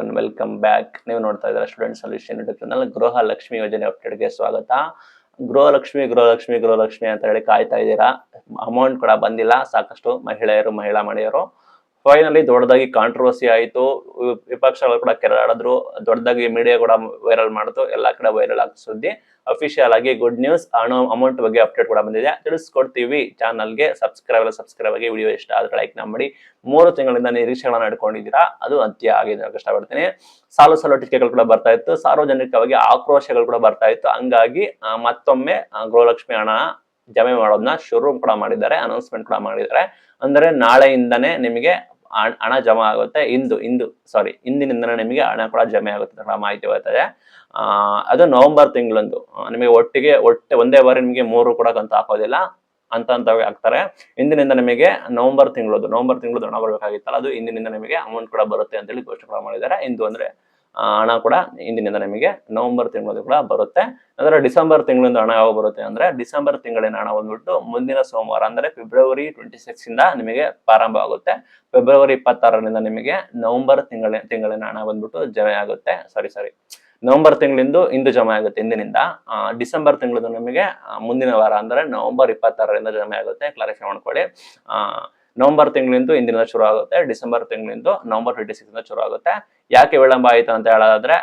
One welcome back ನೀವು ನೋಡ್ತಾ ಇದ್ದೀರಾ ಸ್ಟೂಡೆಂಟ್ ಸೊಲ್ಯೂಷನ್ ಯೂಟ್ಯೂಬ್ ಚಾನಲ್ ಗೃಹ ಲಕ್ಷ್ಮಿ ಯೋಜನೆ ಅಪ್ಡೇಟ್ಗೆ ಸ್ವಾಗತ. ಗೃಹಲಕ್ಷ್ಮಿ ಗೃಹಲಕ್ಷ್ಮಿ ಗೃಹಲಕ್ಷ್ಮಿ ಅಂತ ಹೇಳಿ ಕಾಯ್ತಾ ಇದ್ದೀರಾ. ಅಮೌಂಟ್ ಕೂಡ ಬಂದಿಲ್ಲ, ಸಾಕಷ್ಟು ಮಹಿಳೆಯರು, ಮಹಿಳಾ ಮನೆಯರು ಫೈನಲಿ ದೊಡ್ಡದಾಗಿ ಕಾಂಟ್ರವರ್ಸಿ ಆಯಿತು. ವಿಪಕ್ಷಗಳು ಕೂಡ ಕೆರಳಾಡಿದ್ರು. ದೊಡ್ಡದಾಗಿ ಮೀಡಿಯಾ ಕೂಡ ವೈರಲ್ ಮಾಡಿತು. ಎಲ್ಲಾ ಕಡೆ ವೈರಲ್ ಆಗ್ತ ಸುದ್ದಿ. ಅಫಿಷಿಯಲ್ ಆಗಿ ಗುಡ್ ನ್ಯೂಸ್ ಹಣ ಅಮೌಂಟ್ ಬಗ್ಗೆ ಅಪ್ಡೇಟ್ ಕೂಡ ಬಂದಿದೆ. ತಿಳಿಸ್ಕೊಡ್ತೀವಿ ಚಾನಲ್ಗೆ ಸಬ್ಸ್ಕ್ರೈಬ್ ಸಬ್ಸ್ಕ್ರೈಬ್ ಆಗಿ ವಿಡಿಯೋ ಇಷ್ಟ ಆದ್ರೆ ಲೈಕ್ ಮಾಡಿ ಮೂರು ತಿಂಗಳಿಂದ ನಿರೀಕ್ಷೆಗಳನ್ನ ಇಟ್ಕೊಂಡಿದ್ದೀರಾ ಅದು ಅಂತ್ಯ ಆಗಿದೆ ಕಷ್ಟಪಡ್ತೀನಿ. ಸಾಲು ಸಾಲು ಟೀಕೆಗಳು ಕೂಡ ಬರ್ತಾ ಇತ್ತು. ಸಾರ್ವಜನಿಕವಾಗಿ ಆಕ್ರೋಶಗಳು ಕೂಡ ಬರ್ತಾ ಇತ್ತು. ಹಂಗಾಗಿ ಮತ್ತೊಮ್ಮೆ ಗೃಹಲಕ್ಷ್ಮಿ ಹಣ ಜಮೆ ಮಾಡೋದನ್ನ ಶುರು ಕೂಡ ಮಾಡಿದ್ದಾರೆ. ಅನೌನ್ಸ್ಮೆಂಟ್ ಕೂಡ ಮಾಡಿದ್ದಾರೆ. ಅಂದರೆ ನಾಳೆಯಿಂದನೇ ನಿಮಗೆ ಹಣ- ಜಮಾ ಆಗುತ್ತೆ. ಇಂದು ಇಂದು ಸಾರಿ ಇಂದಿನಿಂದ ನಿಮಗೆ ಹಣ ಕೂಡ ಜಮೆ ಆಗುತ್ತೆ ಅಂತ ಮಾಹಿತಿ ಬರ್ತದೆ ಅದು ನವೆಂಬರ್ ತಿಂಗಳಂದು. ನಿಮಗೆ ಒಟ್ಟಿಗೆ, ಒಟ್ಟೆ ಒಂದೇ ಬಾರಿ ನಿಮಗೆ ಮೂರು ಕೂಡ ಕಂತು ಹಾಕೋದಿಲ್ಲ ಅಂತ ಅಂತ ಹಾಕ್ತಾರೆ ಇಂದಿನಿಂದ ನಿಮಗೆ ನವೆಂಬರ್ ತಿಂಗಳದು ನವೆಂಬರ್ ತಿಂಗಳದು ಹಣ ಬರಬೇಕಾಗಿತ್ತಲ್ಲ, ಅದು ಇಂದಿನಿಂದ ನಿಮಗೆ ಅಮೌಂಟ್ ಕೂಡ ಬರುತ್ತೆ ಅಂತೇಳಿ ಘೋಷಣೆ ಮಾಡಿದ್ದಾರೆ. ಇಂದು ಅಂದ್ರೆ ಹಣ ಕೂಡ ಇಂದಿನಿಂದ ನಿಮಗೆ ನವೆಂಬರ್ ತಿಂಗಳದು ಕೂಡ ಬರುತ್ತೆ. ಅಂದ್ರೆ ಡಿಸೆಂಬರ್ ತಿಂಗಳಿಂದ ಹಣ ಯಾವಾಗ ಬರುತ್ತೆ ಅಂದ್ರೆ ಡಿಸೆಂಬರ್ ತಿಂಗಳಿನ ಹಣ ಬಂದ್ಬಿಟ್ಟು ಮುಂದಿನ ಸೋಮವಾರ, ಅಂದ್ರೆ ಫೆಬ್ರವರಿ ಟ್ವೆಂಟಿ ಸಿಕ್ಸ್ ಇಂದ ನಿಮಗೆ ಪ್ರಾರಂಭ ಆಗುತ್ತೆ. ಫೆಬ್ರವರಿ ಇಪ್ಪತ್ತಾರರಿಂದ ನಿಮಗೆ ನವೆಂಬರ್ ತಿಂಗಳ, ತಿಂಗಳಿನ ಹಣ ಬಂದ್ಬಿಟ್ಟು ಜಮೆ ಆಗುತ್ತೆ. ಸಾರಿ ಸಾರಿ ನವೆಂಬರ್ ತಿಂಗಳಿಂದ ಇಂದು ಜಮೆ ಆಗುತ್ತೆ ಇಂದಿನಿಂದ. ಡಿಸೆಂಬರ್ ತಿಂಗಳದು ನಿಮಗೆ ಮುಂದಿನ ವಾರ ಅಂದ್ರೆ ನವೆಂಬರ್ ಇಪ್ಪತ್ತಾರರಿಂದ ಜಮೆ ಆಗುತ್ತೆ. ಕ್ಲಾರಿಫೈ ಮಾಡ್ಕೊಳ್ಳಿ. ನವೆಂಬರ್ ತಿಂಗಳಿಂದ ಇಂದಿನಿಂದ ಶುರು ಆಗುತ್ತೆ, ಡಿಸೆಂಬರ್ ತಿಂಗಳಿಂದ ನವೆಂಬರ್ ಟ್ವೆಂಟಿ ಸಿಕ್ಸ್ ಇಂದ ಶುರು ಆಗುತ್ತೆ. ಯಾಕೆ ವಿಳಂಬ ಆಯಿತು ಅಂತ ಹೇಳೋದಾದ್ರೆ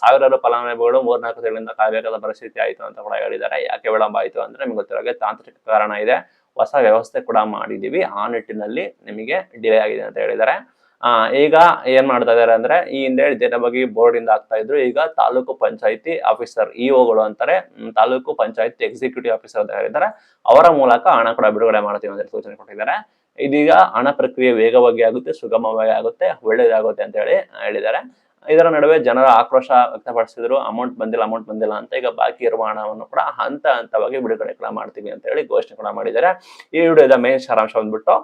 ಸಾವಿರಾರು ಫಲಾನುಭವಿಗಳು ಮೂರ್ನಾಲ್ಕು ತಿಂಗಳಿಂದ ಕಾಯಬೇಕಾದ ಪರಿಸ್ಥಿತಿ ಆಯಿತು ಅಂತ ಕೂಡ ಹೇಳಿದ್ದಾರೆ. ಯಾಕೆ ವಿಳಂಬ ಆಯಿತು ಅಂದ್ರೆ, ನಿಮ್ಗೆ ಗೊತ್ತಿರೋ ಹಾಗೆ ತಾಂತ್ರಿಕ ಕಾರಣ ಇದೆ. ಹೊಸ ವ್ಯವಸ್ಥೆ ಕೂಡ ಮಾಡಿದ್ದೀವಿ. ಆ ನಿಟ್ಟಿನಲ್ಲಿ ನಿಮಗೆ ಡಿಲೇ ಆಗಿದೆ ಅಂತ ಹೇಳಿದ್ದಾರೆ. ಈಗ ಏನ್ ಮಾಡ್ತಾ ಇದಾರೆ ಅಂದ್ರೆ, ಈ ಹಿಂದೆ ಇದರ ಬಗ್ಗೆ ಬೋರ್ಡ್ ಇಂದ ಆಗ್ತಾ ಇದ್ರು. ಈಗ ತಾಲೂಕು ಪಂಚಾಯತಿ ಆಫೀಸರ್ ಇಒಗಳು ಅಂತಾರೆ. ತಾಲೂಕು ಪಂಚಾಯತಿ ಎಕ್ಸಿಕ್ಯೂಟಿವ್ ಆಫೀಸರ್ ಅಂತ ಹೇಳಿದ್ದಾರೆ. ಅವರ ಮೂಲಕ ಹಣ ಕೂಡ ಬಿಡುಗಡೆ ಮಾಡ್ತೀವಿ ಅಂತ ಸೂಚನೆ ಕೊಟ್ಟಿದ್ದಾರೆ. ಇದೀಗ ಹಣ ಪ್ರಕ್ರಿಯೆ ವೇಗವಾಗಿ ಆಗುತ್ತೆ, ಸುಗಮವಾಗಿ ಆಗುತ್ತೆ ಒಳ್ಳೇದಾಗುತ್ತೆ ಅಂತ ಹೇಳಿ ಹೇಳಿದ್ದಾರೆ. ಇದರ ನಡುವೆ ಜನರ ಆಕ್ರೋಶ ವ್ಯಕ್ತಪಡಿಸಿದ್ರು ಅಮೌಂಟ್ ಬಂದಿಲ್ಲ ಅಮೌಂಟ್ ಬಂದಿಲ್ಲ ಅಂತ ಈಗ ಬಾಕಿ ಇರುವ ಹಣವನ್ನು ಕೂಡ ಹಂತ ಹಂತವಾಗಿ ಬಿಡುಗಡೆ ಕೂಡ ಮಾಡ್ತೀವಿ ಅಂತ ಹೇಳಿ ಘೋಷಣೆ ಕೂಡ ಮಾಡಿದ್ದಾರೆ. ಈ ವಿಡಿಯೋದ ಮೇನ್ ಸಾರಾಂಶ ಬಂದ್ಬಿಟ್ಟು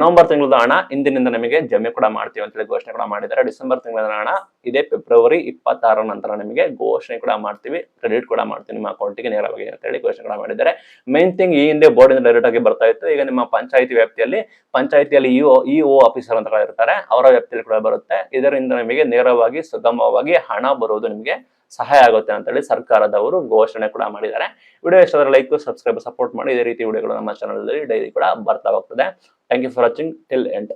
ನವೆಂಬರ್ ತಿಂಗಳದ ಹಣ ಇಂದಿನಿಂದ ನಮಗೆ ಜಮೆ ಕೂಡ ಮಾಡ್ತೀವಿ ಅಂತ ಹೇಳಿ ಘೋಷಣೆ ಕೂಡ ಮಾಡಿದ್ದಾರೆ. ಡಿಸೆಂಬರ್ ತಿಂಗಳ ಹಣ ಇದೇ ಫೆಬ್ರವರಿ ಇಪ್ಪತ್ತಾರ ನಂತರ ನಿಮಗೆ ಘೋಷಣೆ ಕೂಡ ಮಾಡ್ತೀವಿ ಕ್ರೆಡಿಟ್ ಕೂಡ ಮಾಡ್ತೀವಿ, ನಿಮ್ಮ ಅಕೌಂಟಿಗೆ ನೇರವಾಗಿ ಅಂತ ಹೇಳಿ ಘೋಷಣೆ ಕೂಡ ಮಾಡಿದ್ದಾರೆ. ಮೇನ್ ಥಿಂಗ್ ಈ ಹಿಂದೆ ಬೋರ್ಡಿಂದ ಡೈರೆಕ್ಟ್ ಆಗಿ ಬರ್ತಾ ಇತ್ತು, ಈಗ ನಿಮ್ಮ ಪಂಚಾಯತಿ ವ್ಯಾಪ್ತಿಯಲ್ಲಿ, ಪಂಚಾಯತಿಯಲ್ಲಿ ಇಒ ಓ ಆಫೀಸರ್ ಅಂತ ಇರ್ತಾರೆ, ಅವರ ವ್ಯಾಪ್ತಿಯಲ್ಲಿ ಕೂಡ ಬರುತ್ತೆ. ಇದರಿಂದ ನಿಮಗೆ ನೇರವಾಗಿ, ಸುಗಮವಾಗಿ ಹಣ ಬರುವುದು ನಿಮಗೆ ಸಹಾಯ ಆಗುತ್ತೆ ಅಂತ ಹೇಳಿ ಸರ್ಕಾರದವರು ಘೋಷಣೆ ಕೂಡ ಮಾಡಿದ್ದಾರೆ. ವಿಡಿಯೋ ಇಷ್ಟಾದ್ರೆ ಲೈಕ್ ಸಬ್ಸ್ಕ್ರೈಬ್ ಸಪೋರ್ಟ್ ಮಾಡಿ. ಇದೇ ರೀತಿ ವಿಡಿಯೋಗಳು ನಮ್ಮ ಚಾನಲ್ ಡೈಲಿ ಕೂಡ ಬರ್ತಾ ಹೋಗ್ತದೆ. Thank you for watching till end